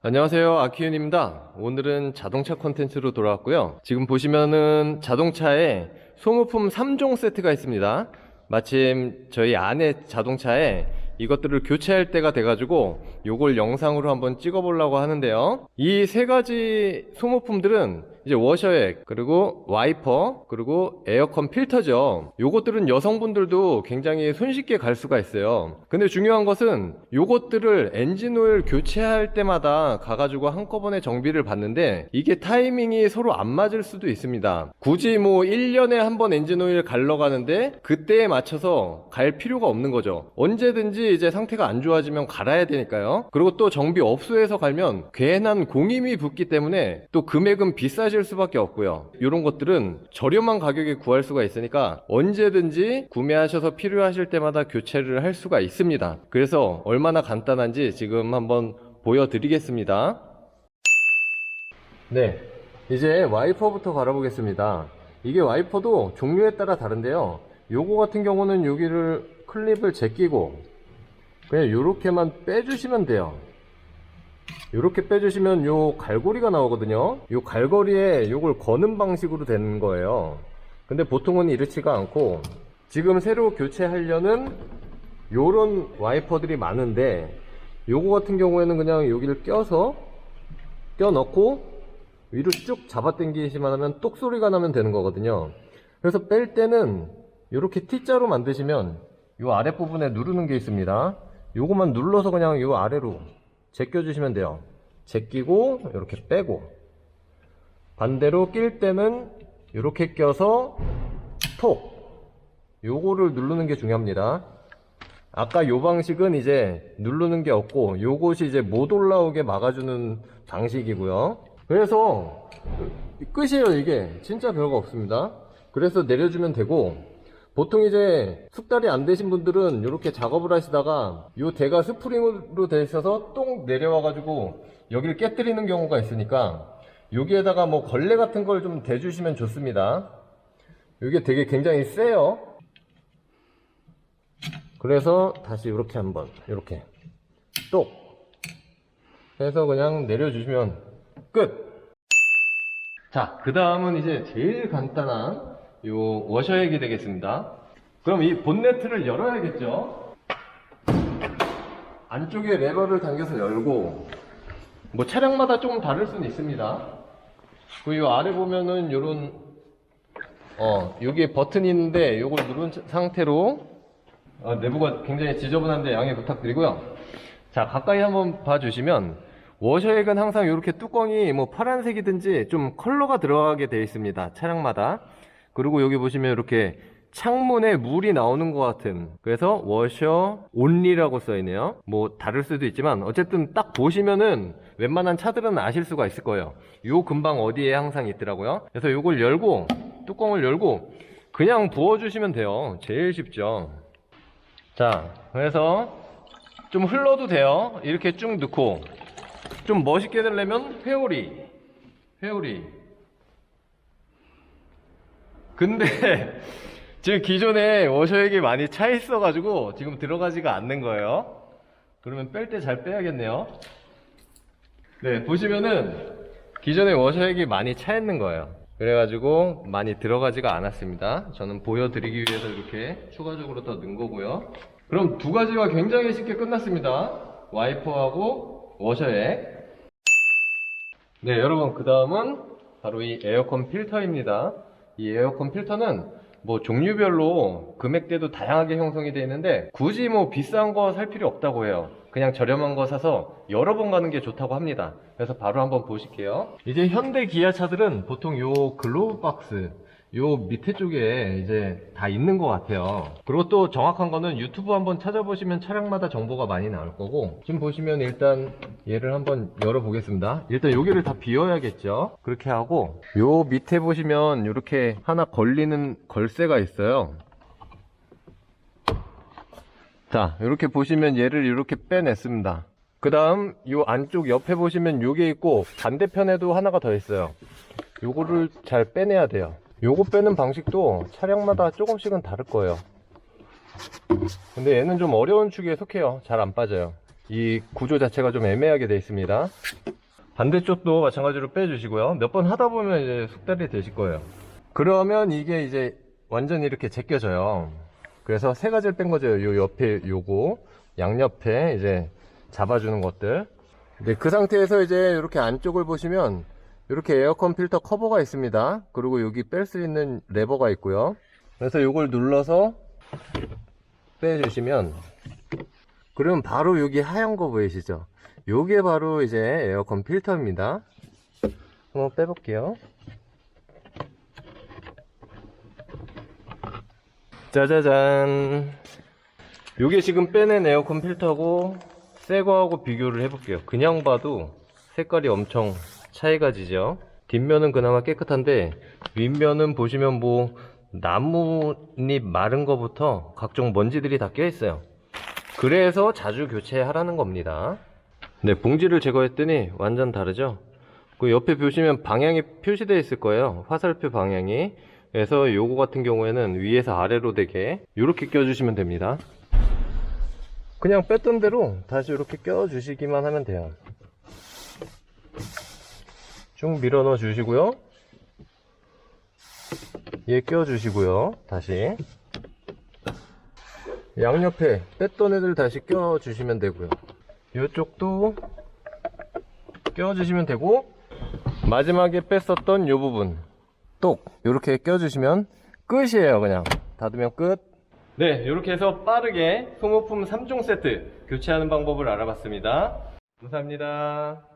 안녕하세요. 아키윤입니다. 오늘은 자동차 콘텐츠로 돌아왔고요. 지금 보시면은 자동차에 소모품 3종 세트가 있습니다. 마침 저희 아내 자동차에 이것들을 교체할 때가 돼가지고 요걸 영상으로 한번 찍어보려고 하는데요. 이 세 가지 소모품들은 이제 워셔액 그리고 와이퍼 그리고 에어컨 필터죠. 요것들은 여성분들도 굉장히 손쉽게 갈 수가 있어요. 근데 중요한 것은 요것들을 엔진오일 교체할 때마다 가가지고 한꺼번에 정비를 받는데 이게 타이밍이 서로 안 맞을 수도 있습니다. 굳이 뭐 1년에 한 번 엔진오일 갈러 가는데 그때에 맞춰서 갈 필요가 없는 거죠. 언제든지 이제 상태가 안 좋아지면 갈아야 되니까요. 그리고 또 정비 업소에서 갈면 괜한 공임이 붙기 때문에 또 금액은 비싸질 수밖에 없고요. 이런 것들은 저렴한 가격에 구할 수가 있으니까 언제든지 구매하셔서 필요하실 때마다 교체를 할 수가 있습니다. 그래서 얼마나 간단한지 지금 한번 보여드리겠습니다. 네 이제 와이퍼부터 갈아보겠습니다. 이게 와이퍼도 종류에 따라 다른데요. 요거 같은 경우는 여기를 클립을 제끼고 그냥 요렇게만 빼주시면 돼요 요렇게 빼주시면 요 갈고리가 나오거든요. 요 갈고리에 요걸 거는 방식으로 되는 거예요. 근데 보통은 이렇지가 않고 지금 새로 교체하려는 요런 와이퍼들이 많은데 요거 같은 경우에는 그냥 여기를 껴서 껴 넣고 위로 쭉 잡아 당기시만 하면 똑 소리가 나면 되는 거거든요. 그래서 뺄 때는 이렇게 T자로 만드시면 이 아랫부분에 누르는 게 있습니다. 요것만 눌러서 그냥 요 아래로 제껴 주시면 돼요. 제끼고 이렇게 빼고. 반대로 낄 때는 이렇게 껴서 톡. 요거를 누르는 게 중요합니다. 아까 요 방식은 이제 누르는 게 없고 요것이 이제 못 올라오게 막아주는 방식이고요. 그래서 끝이에요 이게. 진짜 별거 없습니다. 그래서 내려주면 되고 보통 이제 숙달이 안 되신 분들은 이렇게 작업을 하시다가 요 대가 스프링으로 돼 있어서 똥 내려와 가지고 여기를 깨뜨리는 경우가 있으니까 여기에다가 뭐 걸레 같은 걸 좀 대주시면 좋습니다. 이게 되게 굉장히 세요. 그래서 다시 이렇게 한번 이렇게. 똑. 해서 그냥 내려주시면 끝. 자, 그 다음은 이제 제일 간단한 요 워셔액이 되겠습니다. 그럼 이 본네트를 열어야겠죠? 안쪽에 레버를 당겨서 열고, 뭐 차량마다 조금 다를 수는 있습니다. 그리고 요 아래 보면은 요런, 어, 여기에 버튼이 있는데 요걸 누른 상태로, 어, 내부가 굉장히 지저분한데 양해 부탁드리고요. 자, 가까이 한번 봐주시면, 워셔액은 항상 이렇게 뚜껑이 뭐 파란색이든지 좀 컬러가 들어가게 되어 있습니다. 차량마다. 그리고 여기 보시면 이렇게 창문에 물이 나오는 것 같은 그래서 워셔 온리라고 써있네요. 뭐 다를 수도 있지만 어쨌든 딱 보시면은 웬만한 차들은 아실 수가 있을 거예요. 요 근방 어디에 항상 있더라고요. 그래서 요걸 열고 뚜껑을 열고 그냥 부어주시면 돼요. 제일 쉽죠. 자 그래서 좀 흘러도 돼요. 이렇게 쭉 넣고 좀 멋있게 되려면 회오리 회오리 근데 지금 기존에 워셔액이 많이 차 있어가지고 지금 들어가지가 않는 거예요. 그러면 뺄 때 잘 빼야겠네요. 네 보시면은 기존에 워셔액이 많이 차 있는 거예요. 그래가지고 많이 들어가지가 않았습니다. 저는 보여드리기 위해서 이렇게 추가적으로 더 넣은 거고요. 그럼 두 가지가 굉장히 쉽게 끝났습니다. 와이퍼하고 워셔액. 네 여러분 그 다음은 바로 이 에어컨 필터입니다 이 에어컨 필터는 뭐 종류별로 금액대도 다양하게 형성이 되어 있는데 굳이 뭐 비싼 거 살 필요 없다고 해요. 그냥 저렴한 거 사서 여러 번 가는 게 좋다고 합니다. 그래서 바로 한번 보실게요. 이제 현대 기아 차들은 보통 요 글로브 박스 요 밑에 쪽에 이제 다 있는 것 같아요. 그리고 또 정확한 거는 유튜브 한번 찾아보시면 차량마다 정보가 많이 나올 거고 지금 보시면 일단 얘를 한번 열어 보겠습니다. 일단 여기를 다 비워야겠죠? 그렇게 하고 요 밑에 보시면 이렇게 하나 걸리는 걸쇠가 있어요. 자 이렇게 보시면 얘를 이렇게 빼냈습니다. 그 다음 요 안쪽 옆에 보시면 요게 있고 반대편에도 하나가 더 있어요. 요거를 잘 빼내야 돼요 요거 빼는 방식도 차량마다 조금씩은 다를 거예요 근데 얘는 좀 어려운 축에 속해요 잘 안 빠져요 이 구조 자체가 좀 애매하게 되어 있습니다. 반대쪽도 마찬가지로 빼주시고요. 몇 번 하다 보면 이제 숙달이 되실 거예요. 그러면 이게 이제 완전히 이렇게 제껴져요. 그래서 세 가지를 뺀 거죠. 요 옆에 요거, 양옆에 이제 잡아주는 것들. 네, 그 상태에서 이제 이렇게 안쪽을 보시면 이렇게 에어컨 필터 커버가 있습니다. 그리고 여기 뺄 수 있는 레버가 있고요. 그래서 이걸 눌러서 빼주시면 그러면 바로 여기 하얀 거 보이시죠? 요게 바로 이제 에어컨 필터입니다. 한번 빼볼게요. 짜자잔. 요게 지금 빼낸 에어컨 필터고 새 거하고 비교를 해볼게요. 그냥 봐도 색깔이 엄청 차이가 지죠. 뒷면은 그나마 깨끗한데 윗면은 보시면 뭐 나뭇잎 마른 거부터 각종 먼지들이 다 껴있어요. 그래서 자주 교체하라는 겁니다. 네, 봉지를 제거했더니 완전 다르죠? 그 옆에 보시면 방향이 표시되어 있을 거예요. 화살표 방향이. 그래서 요거 같은 경우에는 위에서 아래로 되게 이렇게 껴주시면 됩니다. 그냥 뺐던 대로 다시 이렇게 껴주시기만 하면 돼요. 쭉 밀어 넣어 주시고요. 얘 껴주시고요. 다시. 양옆에 뺐던 애들 다시 껴주시면 되고요. 이쪽도 껴주시면 되고 마지막에 뺐었던 요 부분 똑 이렇게 껴주시면 끝이에요 그냥 닫으면 끝 네, 이렇게 해서 빠르게 소모품 3종 세트 교체하는 방법을 알아봤습니다. 감사합니다.